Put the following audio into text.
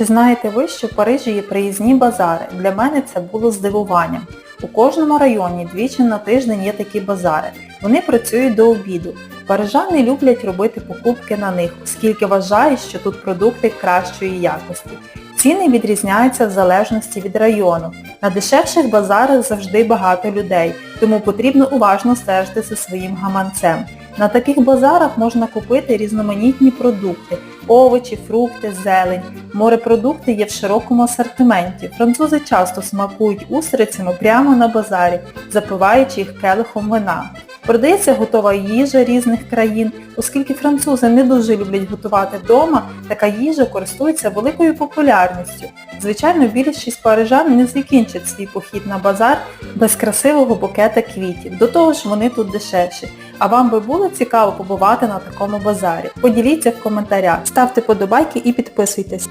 Чи знаєте ви, що в Парижі є приїзні базари? Для мене це було здивуванням. У кожному районі двічі на тиждень є такі базари. Вони працюють до обіду. Парижани люблять робити покупки на них, оскільки вважають, що тут продукти кращої якості. Ціни відрізняються в залежності від району. На дешевших базарах завжди багато людей, тому потрібно уважно стежити за своїм гаманцем. На таких базарах можна купити різноманітні продукти, овочі, фрукти, зелень. Морепродукти є в широкому асортименті. Французи часто смакують устрицями прямо на базарі, запиваючи їх келихом вина. Продається готова їжа різних країн, оскільки французи не дуже люблять готувати вдома, така їжа користується великою популярністю. Звичайно, більшість парижан не закінчать свій похід на базар без красивого букета квітів. До того ж вони тут дешевші. А вам би було цікаво побувати на такому базарі? Поділіться в коментарях, ставте подобайки і підписуйтесь.